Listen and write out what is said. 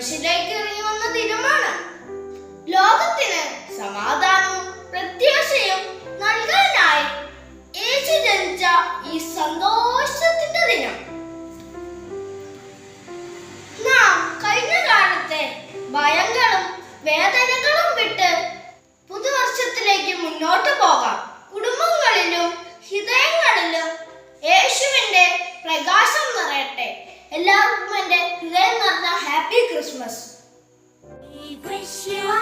മനുഷ്യരിലേക്ക് ഇറങ്ങി വന്ന ദിനമാണ്. ലോകത്തിന് സമാധാനവും പ്രത്യാശയും നൽകാനായി യേശു ജനിച്ച ഈ സന്തോഷത്തിന്റെ ദിനം. നാം കഴിഞ്ഞ കാലത്തെ ഭയങ്ങളും വേദന Christmas. We wish you